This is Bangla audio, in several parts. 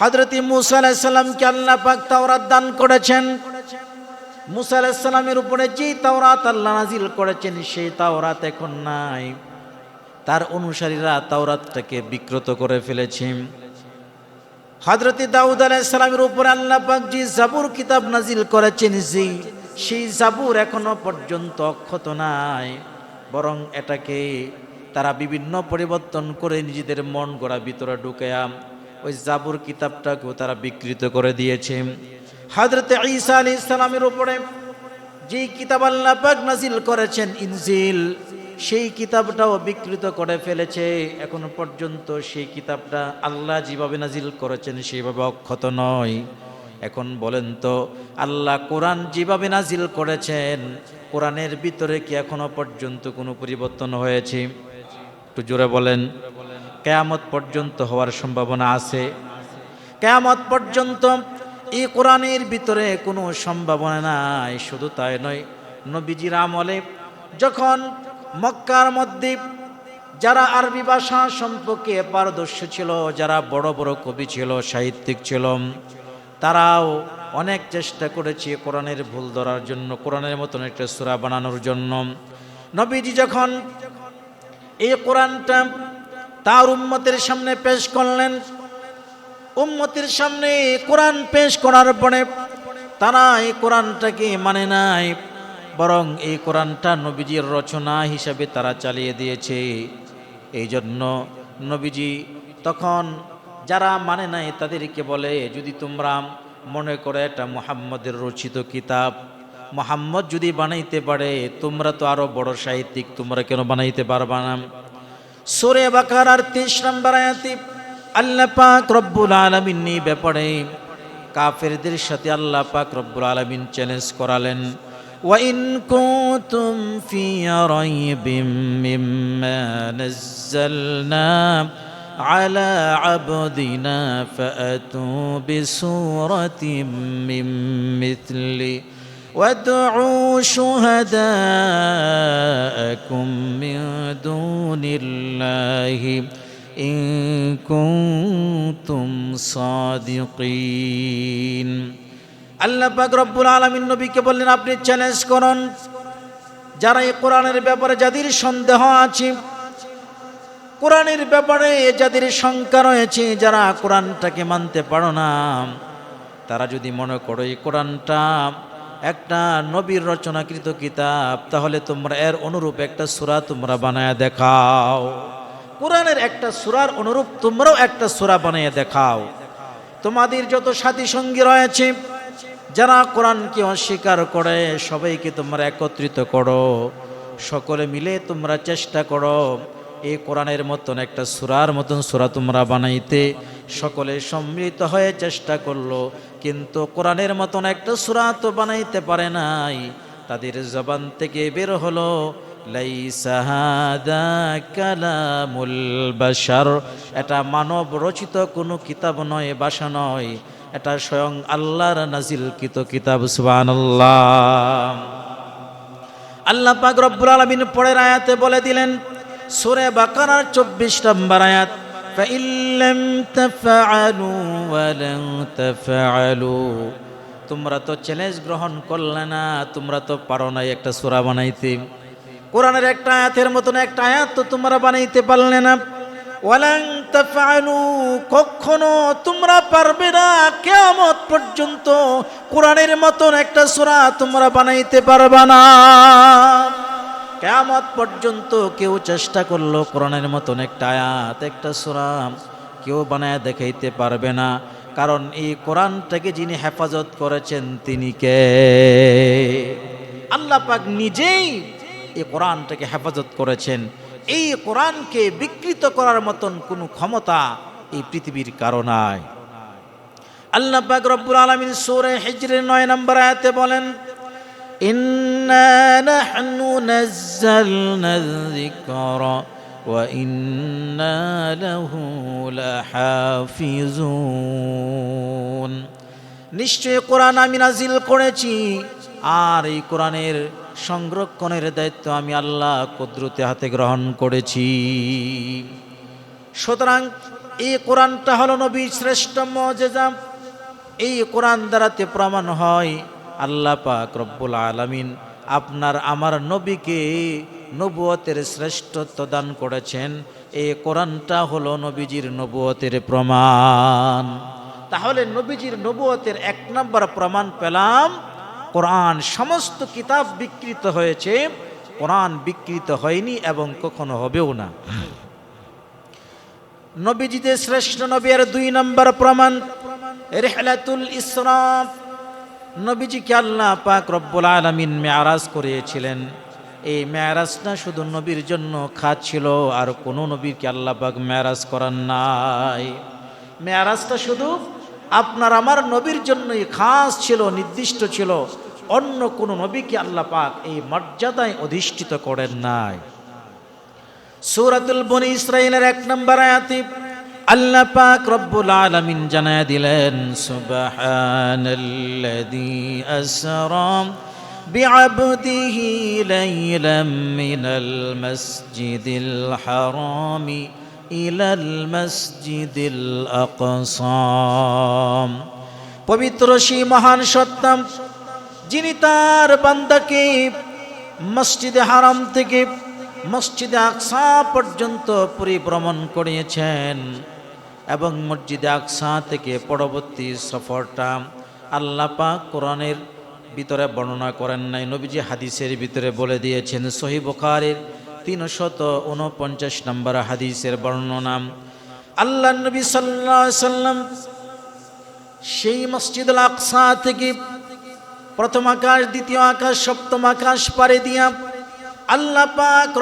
হজরত মুসা আলাইসাল্লামকে আল্লাহ পাক তাওরাত দান করেছেন। মুসা আলাইসাল্লামের উপরে যে তাওরাত আল্লাহ নাজিল করেছেন, সেই তাওরাত এখন নাই। তার অনুসারীরা তাওরাতটাকে বিকৃত করে ফেলেছে। হজরত দাউদ আলাইসালামের উপরে আল্লাহ পাক যে জাবুর কিতাব নাজিল করেছেন, যে সেই জাবুর এখনও পর্যন্ত অক্ষত নাই। বরং এটাকে তারা বিভিন্ন পরিবর্তন করে নিজেদের মন গড়া ভিতরে ঢুকায়া ওই জাবুর কিতাবটাকেও তারা বিকৃত করে দিয়েছে। হজরত ঈসা আলী ইসলামের উপরে যেই কিতাব আল্লাহ পাক নাজিল করেছেন, ইনজিল, সেই কিতাবটাও বিকৃত করে ফেলেছে। এখনও পর্যন্ত সেই কিতাবটা আল্লাহ যেভাবে নাজিল করেছেন, সেইভাবে অক্ষত নয়। এখন বলেন তো, আল্লাহ কোরআন যেভাবে নাজিল করেছেন, কোরআনের ভিতরে কি এখনও পর্যন্ত কোনো পরিবর্তন হয়েছে? একটু জোরে বলেন। কেয়ামত পর্যন্ত হওয়ার সম্ভাবনা আছে। কেয়ামত পর্যন্ত এই কোরআনের ভিতরে কোনো সম্ভাবনা নাই, শুধু তাই নয়, নবীজির আমলে যখন মক্কার মধ্যে যারা আরবি ভাষা সম্পর্কে পারদর্শী ছিল, যারা বড় বড় কবি ছিল, সাহিত্যিক ছিল, তারাও অনেক চেষ্টা করেছে কোরআনের ভুল ধরার জন্য, কোরআনের মতন একটা সুরা বানানোর জন্য। নবীজি যখন এই কোরআনটা তার উম্মতের সামনে পেশ করলেন। উম্মতের সামনে কোরআন পেশ করার পরে তারা এই কোরআনটাকে মানে নাই, বরং এই কোরআনটা নবীজির রচনা হিসাবে তারা চালিয়ে দিয়েছে। এই জন্য নবীজি তখন যারা মানে নাই তাদেরকে বলে, যদি তোমরা মনে করে এটা মোহাম্মদের রচিত কিতাব, মোহাম্মদ যদি বানাইতে পারে, তোমরা তো আরও বড় সাহিত্যিক, তোমরা কেন বানাইতে পারবা না? সোরে বাকার আর তেইশ নম্বর আয়াতে আল্লাহ পাক রব্বুল আলমিন নিয়ে ব্যাপারে কাফেরদের সাথে আল্লাহ পাক রব্বুল আলমিন চ্যালেঞ্জ করালেন وإن كنتم في ريب مما نزلنا على عبدنا فأتوا بسورة من مثله وادعوا شهداءكم من دون الله إن كنتم صادقين আল্লাহ পাক রব্বুল আলমিন নবীকে বললেন আপনি চ্যালেঞ্জ করুন যারা এই কোরআনের ব্যাপারে যাদের সন্দেহ আছে কোরআনের ব্যাপারে যাদের শঙ্কা রয়েছে যারা কোরআনটাকে মানতে পারো না তারা যদি মনে করো এই কোরআনটা একটা নবীর রচনাকৃত কিতাব, তাহলে তোমরা এর অনুরূপ একটা সুরা তোমরা বানায় দেখাও। কোরআনের একটা সুরার অনুরূপ তোমরাও একটা সুরা বানিয়ে দেখাও। তোমাদের যত সাথী সঙ্গী রয়েছে, যারা কোরআনকে অস্বীকার করে, সবাইকে তোমরা একত্রিত করো। সকলে মিলে তোমরা চেষ্টা করো, এই কোরআনের মতন একটা সুরার মতন সুরা তোমরা বানাইতে। সকলে সম্মিলিত হয়ে চেষ্টা করল কিন্তু কোরআনের মতন একটা সুরা তো বানাইতে পারে নাই। তাদের জবান থেকে বের হলো এটা মানব রচিত কোনো কিতাব নয় বাসা নয়। এটা স্বয়ং আল্লাহর নাজিলকৃত কিতাব, সুবহানাল্লাহ। আল্লাহ পাক রব্বুল আলামিন পরের আয়াতে বলে দিলেন, সূরা বাকারার 24 নম্বর আয়াত فإن لم تفعلوا ولن تفعلوا তোমরা তো চ্যালেঞ্জ গ্রহণ করলে না তোমরা তো পারো না একটা সূরা বানাইতে কোরআনের একটা আয়াতের মতন একটা আয়াত তো তোমরা বানাইতে পারলে না ওয়ালাং তাফআলু কখনো তোমরা পারবে না কিয়ামত পর্যন্ত কোরআনের মতন একটা সূরা তোমরা বানাইতে পারবে না কিয়ামত পর্যন্ত কেউ চেষ্টা করল কোরআনের মতন একটা আয়াত, একটা সূরা কেউ বানায় দেখাইতে পারবে না। কারণ এই কোরআনটাকে যিনি হেফাজত করেছেন তিনি কে? আল্লাহ পাক নিজেই এই কোরআনটাকে হেফাজত করেছেন। এই কোরআনকে বিকৃত করার মতন কোনো ক্ষমতা এই পৃথিবীর কারণায় আল্লাহ পাক রব্বুল আলামিন সূরা হিজরের 9 নম্বর আয়াতে বলেন নাহনু নাযালনা যিকরা ওয়া ইন্না লাহু লাহাফিজুন নিশ্চয় কোরআন আমি নাজিল করেছি, আর এই কোরআনের সংরক্ষণের দায়িত্ব আমি আল্লাহ কুদরতে হাতে গ্রহণ করেছি। সুতরাং এই কোরআনটা হলো নবীর শ্রেষ্ঠ মজেজা এই কোরআন দ্বারাতে প্রমাণ হয় আল্লাহ পাক রব্বুল আলামিন আপনার আমার নবীকে নবুয়তের শ্রেষ্ঠত্ব দান করেছেন। এই কোরআনটা হলো নবীজির নবুয়তের প্রমাণ। তাহলে নবীজির নবুয়তের এক নম্বর প্রমাণ পেলাম। কোরআন সমস্ত কিতাব বিকৃত হয়েছে। কোরআন বিকৃত হয়নি এবং কখনো হবেও না। নবীজিদের শ্রেষ্ঠ নবীর দুই নম্বর প্রমাণ, রেহলাতুল ইসরাফ। নবীজিকে আল্লাহ পাক রব্বুল আলমিন মেয়ারাজ করিয়েছিলেন? এই মেয়ারাজটা শুধু নবীর জন্য খাত ছিল আর কোনো নবীকে আল্লাহ পাক মেয়ারাজ করার নাই। মেয়ারাজটা শুধু আপনার আমার নবীর জন্যই খাস ছিল, নির্দিষ্ট ছিল, অন্য কোনো নবীকে আল্লাহ পাক এই মর্যাদায় অধিষ্ঠিত করেন নাই। সূরাতুল বনি ইসরাইলের এক নম্বর আয়াতে আল্লাহ পাক রব্বুল আলামিন জানায় দিলেন সুবহানাল্লাযী আসরা بعبده ليلا من المسجد الحرام إلى المسجد الأقصى পবিত্র সেই মহান সত্তাম যিনি তার বান্দাকে মসজিদে হারাম থেকে মসজিদে আকসা পর্যন্ত পরিভ্রমণ করিয়েছেন এবং মসজিদে আকসা থেকে পরবর্তী সফরটা আল্লাহ কোরআনের ভিতরে বর্ণনা করেন নাই। নবীজি হাদিসের ভিতরে বলে দিয়েছেন সহি বুখারের তিনশত উনপঞ্চাশ নম্বর হাদিসের বর্ণনা আল্লাহ নবী সাল্লাহ সাল্লাম সেই মসজিদুল আকসা থেকে প্রথম আকাশ, দ্বিতীয় আকাশ, সপ্তম আকাশ পারে দিয়া আল্লাহ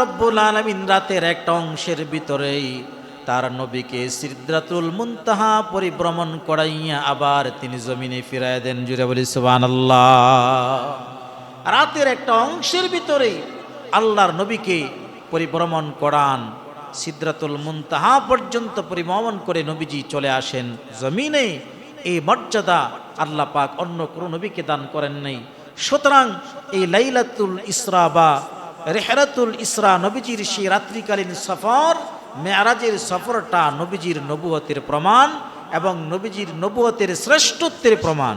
রব্বুল আলমিন রাতের একটা অংশের ভিতরেই তার নবীকে সিদ্রাতুল মুনতাহা পরিভ্রমণ করাইয়া আবার তিনি জমিনে ফিরায় দেন। জুড়ে বলি সুবান রাতের একটা অংশের ভিতরে আল্লাহর নবীকে পরিভ্রমণ করান। সিদ্রাতুল মুনতাহা পর্যন্ত পরিভ্রমণ করে নবীজি চলে আসেন। জমিনে এই মর্যাদা আল্লাহ পাক অন্য কোনো নবীকে দান করেন নাই। সুতরাং এই লাইলাতুল ইসরা বা রেহরাতুল ইসরা নবীজির সেই রাত্রিকালীন সফর মেয়ারাজের সফরটা নবীজির নবুয়তের প্রমাণ এবং নবীজির নবুয়তের শ্রেষ্ঠত্বের প্রমাণ।